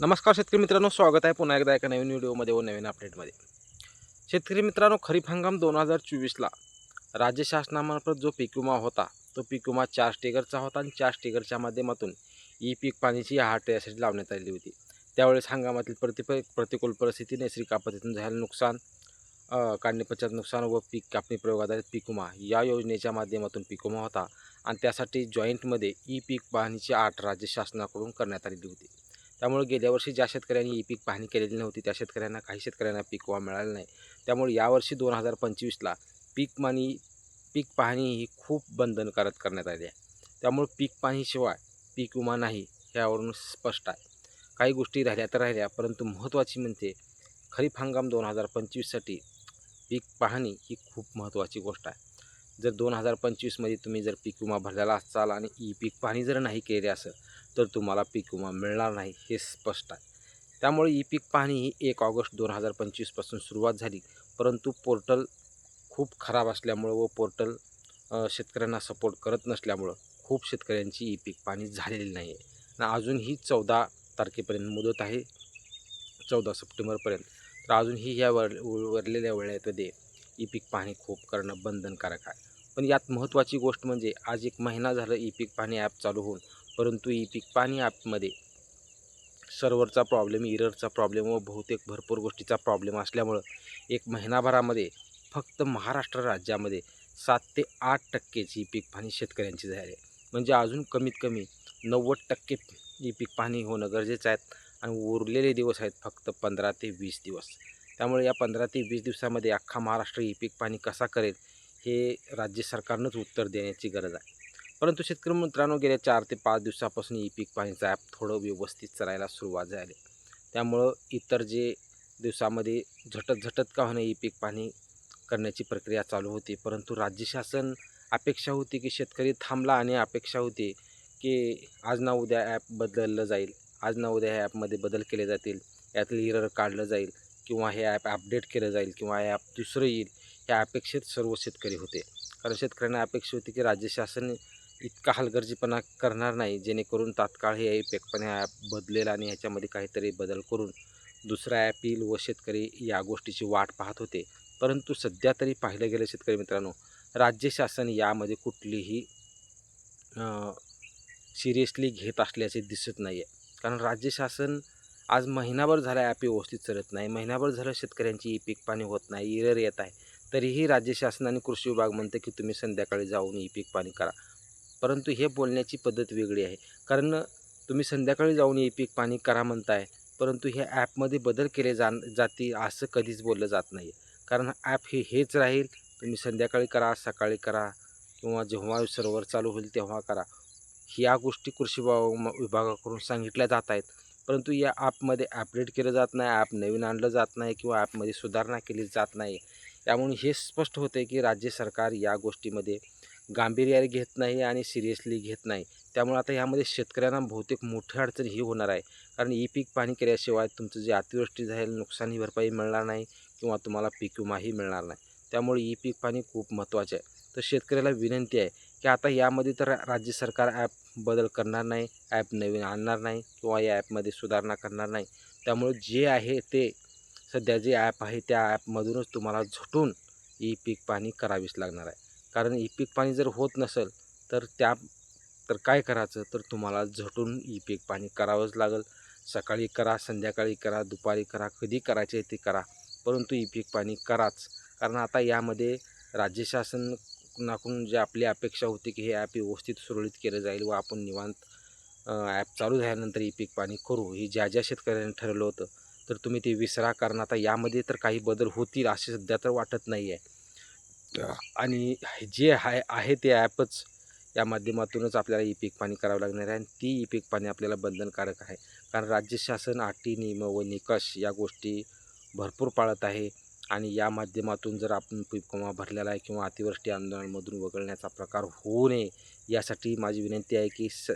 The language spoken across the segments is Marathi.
नमस्कार शेतकरी मित्रांनो स्वागत आहे पुन्हा एकदा एका नवीन व्हिडिओमध्ये व नवीन अपडेटमध्ये शेतकरी मित्रांनो खरीप हंगाम दोन हजार चोवीसला. राज्य शासनामार्फत जो पीक विमा होता तो पीक विमा चार स्टिगरचा होता आणि चार स्टिगरच्या माध्यमातून ई पीक पाण्याची आहार यासाठी लावण्यात आली होती. त्यावेळेस हंगामातील प्रतिप प्रतिकूल परिस्थिती नैसर्गिक आपत्तीतून झालेलं नुकसान काढणीपश्चात नुकसान व पीक कापणी प्रयोगाधारित पीक विमा या योजनेच्या माध्यमातून पीक विमा होता. आणि त्यासाठी जॉईंटमध्ये ई पीक पाहणीची आठ राज्य शासनाकडून करण्यात आलेली होती. त्यामुळे गेल्या वर्षी ज्या शेतकऱ्यांनी ई पीक पाहणी केलेली नव्हती त्या शेतकऱ्यांना काही शेतकऱ्यांना पीक विमा मिळाला नाही. त्यामुळे यावर्षी दोन हजार पंचवीसला पीक मानी पीक पाहणी ही खूप बंधनकारक करण्यात आली आहे. त्यामुळे पीक पाहणीशिवाय पीक विमा नाही ह्यावरून स्पष्ट आहे. काही गोष्टी राहिल्या तर राहिल्या परंतु महत्त्वाची म्हणजे खरीप हंगाम दोन हजार पंचवीससाठी पीक पाहणी ही खूप महत्त्वाची गोष्ट आहे. जर दोन हजार पंचवीसमध्ये तुम्ही जर पीक विमा भरलेला असाल आणि ई पीक पाहणी जर नाही केली असेल तर तुम्हाला पीक विमा मिळणार नाही हे स्पष्ट आहे. त्यामुळे ई पीक पाहणी ही एक ऑगस्ट दोन हजार पंचवीसपासून सुरुवात झाली. परंतु पोर्टल खूप खराब असल्यामुळं व पोर्टल शेतकऱ्यांना सपोर्ट करत नसल्यामुळं खूप शेतकऱ्यांची ई पीक पाहणी झालेली नाही आहे ना अजूनही चौदा तारखेपर्यंत मुदत आहे चौदा सप्टेंबरपर्यंत. तर अजूनही ह्या वर वरलेल्या वेळेमध्ये ई पीक पाहणी खूप करणं बंधनकारक आहे. पण यात महत्त्वाची गोष्ट म्हणजे आज एक महिना झालं ई पीक पाहणी ॲप चालू होऊन. परंतु ई पीक पाणी ॲपमध्ये सर्व्हरचा प्रॉब्लेम इररचा प्रॉब्लेम व बहुतेक भरपूर गोष्टीचा प्रॉब्लेम असल्यामुळं एक महिनाभरामध्ये फक्त महाराष्ट्र राज्यामध्ये सात ते आठ टक्केच ई पीक पाणी शेतकऱ्यांची झाली आहे. म्हणजे अजून कमीत कमी नव्वद टक्के ई पीक पाणी होणं गरजेचं आहे आणि उरलेले दिवस आहेत फक्त पंधरा ते वीस दिवस. त्यामुळे या पंधरा ते वीस दिवसामध्ये अख्खा महाराष्ट्र ई पीक पाणी कसा करेल हे राज्य सरकारनंच उत्तर देण्याची गरज आहे. परंतु शेतकरी मित्रांनो गेल्या चार ते पाच दिवसापासून ई पीक पाणीचं ॲप थोडं व्यवस्थित चालायला सुरुवात झाली. त्यामुळं इतर जे दिवसामध्ये झटत झटत का होणं ई पीक पाणी करण्याची प्रक्रिया चालू होती. परंतु राज्य शासन अपेक्षा होती की शेतकरी थांबला आणि अपेक्षा होती की आज ना उद्या ॲप बदललं जाईल. आज ना उद्या ह्या ॲपमध्ये बदल केले जातील. यातलं हिरर काढलं जाईल किंवा हे ॲप अपडेट केलं जाईल किंवा हे ॲप दुसरं येईल या अपेक्षेत सर्व शेतकरी होते. कारण शेतकऱ्यांना अपेक्षा होती की राज्य शासन इतका हलगर्जीपणा करणार नाही जेणेकरून तात्काळ हे इफेक्ट पण ॲप बदलेल आणि ह्याच्यामध्ये काहीतरी बदल करून दुसरा ॲप येईल व शेतकरी या गोष्टीची वाट पाहत होते. परंतु सध्या तरी पाहिलं गेलं शेतकरी मित्रांनो राज्य शासन यामध्ये कुठलीही सिरियसली घेत असल्याचे दिसत नाही आहे कारण राज्य शासन आज महिनाभर झाला ॲप व्यवस्थित चरत नाही महिनाभर झालं शेतकऱ्यांची ई पीक पाणी होत नाही इरर येत आहे. तरीही राज्य शासन आणि कृषी विभाग म्हणते की तुम्ही संध्याकाळी जाऊन ई पीक पाणी करा. परंतु हे बोलण्याची पद्धत वेगळी आहे. कारण तुम्ही संध्याकाळी जाऊन ई पीक पाणी करा म्हणताय परंतु ह्या ॲपमध्ये बदल केले जा जातील असं कधीच बोललं जात नाही. कारण ॲप हे हेच राहील तुम्ही संध्याकाळी करा सकाळी करा किंवा जेव्हा सर्व्हर चालू होईल तेव्हा करा. ह्या गोष्टी कृषी विभागाकडून सांगितल्या जात आहेत. परंतु या ॲपमध्ये अपडेट केलं जात नाही ॲप नवीन आणलं जात नाही किंवा ॲपमध्ये सुधारणा केली जात नाही. त्यामुळे हे स्पष्ट होते की राज्य सरकार या गोष्टीमध्ये गांभीर्याने घेत नाही आणि सिरियसली घेत नाही. त्यामुळे आता यामध्ये शेतकऱ्यांना बहुतेक मोठी अडचण ही होणार आहे. कारण ई पीक पाणी केल्याशिवाय तुमचं जे अतिवृष्टी झालेलं नुकसानी भरपाई मिळणार नाही किंवा तुम्हाला पीक विमाही मिळणार नाही. त्यामुळे ई पीक पाणी खूप महत्त्वाचे आहे. तर शेतकऱ्याला विनंती आहे की आता यामध्ये तर राज्य सरकार ॲप बदल करणार नाही ॲप नवीन आणणार नाही किंवा या ॲपमध्ये सुधारणा करणार नाही. त्यामुळे जे आहे ते सध्या जे ॲप आहे त्या ॲपमधूनच तुम्हाला झटून ई पीक पाणी करावीच लागणार आहे. कारण ई पीक पाणी जर होत नसेल तर त्या तर काय करायचं? तर तुम्हाला झटून ई पीक पाणी करावंच लागेल. सकाळी करा संध्याकाळी करा दुपारी करा कधी करायचे ते करा. परंतु ई पीक पाणी कराच. कारण आता यामध्ये राज्य शासनाकडून जे आपली अपेक्षा होती की हे ॲप व्यवस्थित सुरळीत केलं जाईल व आपण निवांत ॲप चालू झाल्यानंतर ई पीक पाणी करू. हे ज्या ज्या शेतकऱ्यांनी ठरवलं होतं तर तुम्ही ते विसरा. कारण आता यामध्ये तर काही बदल होतील असे सध्या तर वाटत नाही आहे आणि जे आहे आहे ते ॲपच या माध्यमातूनच आपल्याला ई पीक पाणी करावं लागणार आहे आणि ती ई पीक पाणी आपल्याला बंधनकारक आहे. कारण राज्य शासन अटी नियम व निकष या गोष्टी भरपूर पाळत आहे आणि या माध्यमातून जर आपण पीक भरलेला आहे किंवा अतिवृष्टी आंदोलनामधून वगळण्याचा प्रकार होऊ नये यासाठी माझी विनंती आहे की स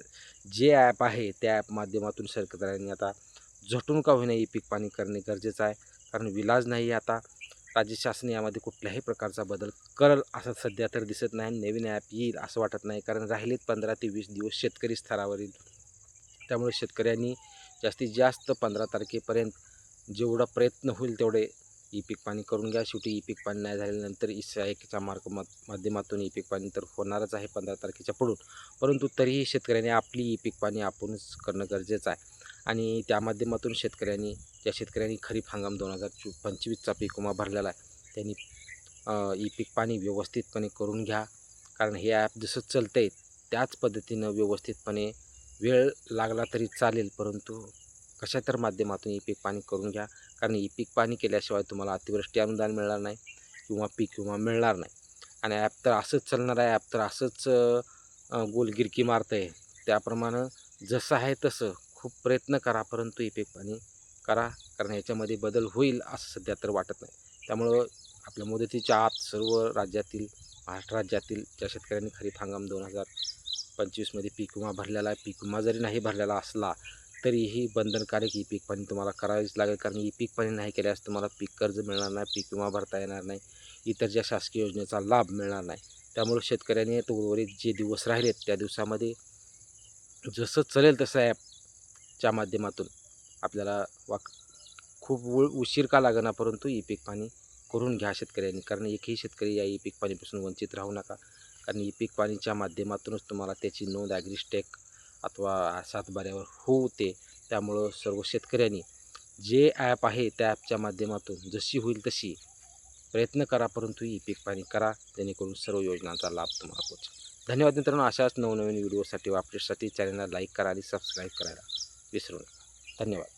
जे ॲप आहे त्या ॲप माध्यमातून शेतकऱ्यांनी आता झटून का होईना ई पीक पाणी करणे गरजेचं आहे. कारण विलाज नाही आता. राज्य शासन यामध्ये कुठल्याही प्रकारचा बदल करल असं सध्या तर दिसत नाही. नवीन ॲप येईल असं वाटत नाही. कारण राहिलेत पंधरा ते वीस दिवस शेतकरी स्तरावरील. त्यामुळे शेतकऱ्यांनी जास्तीत जास्त पंधरा तारखेपर्यंत जेवढा प्रयत्न होईल तेवढे ई पीक पाणी करून घ्या. शेवटी ई पीक पाणी नाही झाल्यानंतर ई मार्ग माध्यमातून ई पीक पाणी तर होणारच आहे पंधरा तारखेच्या पुढून. परंतु तरीही शेतकऱ्यांनी आपली ई पीक पाणी आपणच करणं गरजेचं आहे. आणि त्या माध्यमातून शेतकऱ्यांनी ज्या शेतकऱ्यांनी खरीप हंगाम दोन हजार चो पंचवीसचा पीक विमा भरलेला आहे त्यांनी ई पीक पाणी व्यवस्थितपणे करून घ्या. कारण हे ॲप जसं चालतं आहे त्याच पद्धतीनं व्यवस्थितपणे वेळ लागला तरी चालेल परंतु कशा तर माध्यमातून ई पीक पाणी करून घ्या. कारण ई पीक पाणी केल्याशिवाय तुम्हाला अतिवृष्टी अनुदान मिळणार नाही किंवा पीक विमा मिळणार नाही. आणि ॲप तर असंच चालणार आहे ॲप तर असंच गोलगिरकी मारतं आहे त्याप्रमाणे जसं आहे तसं खूप प्रयत्न करा परंतु ई पीक पाणी करा कारण याच्यामध्ये बदल होईल असं सध्या तर वाटत नाही. त्यामुळं आपल्या मुदतीच्या आत सर्व राज्यातील महाराष्ट्र राज्यातील ज्या शेतकऱ्यांनी खरीप हंगाम दोन हजार पंचवीसमध्ये पीक विमा भरलेला आहे पीक विमा जरी नाही भरलेला असला तरीही बंधनकारक ई पीक पाणी तुम्हाला करावीच लागेल कारण ई पीक पाणी नाही केल्यास तुम्हाला पीक कर्ज मिळणार नाही पीक विमा भरता येणार नाही इतर ज्या शासकीय योजनेचा लाभ मिळणार नाही. त्यामुळे शेतकऱ्यांनी तो उर्वरित जे दिवस राहिलेत त्या दिवसामध्ये जसं चलेल तसं ॲप च्या माध्यमातून आपल्याला वाक खूप उ उशीर का लागना परंतु ई पीक पाणी करून घ्या शेतकऱ्यांनी. कारण एकही शेतकरी या ई पीक पाणीपासून वंचित राहू नका. कारण ई पीक पाणीच्या माध्यमातूनच तुम्हाला त्याची नोंद ॲग्रिस्टेक अथवा सातबाऱ्यावर होते. त्यामुळं सर्व शेतकऱ्यांनी जे ॲप आहे त्या ॲपच्या माध्यमातून जशी होईल तशी प्रयत्न करा परंतु ई पीक पाणी करा. जेणेकरून सर्व योजनांचा लाभ तुम्हाला पोहोचेल धन्यवाद मित्रांनो. अशाच नवनवीन व्हिडिओसाठी व अपडेटसाठी चॅनलला लाईक करा आणि सबस्क्राईब करायला. विसरू नका धन्यवाद.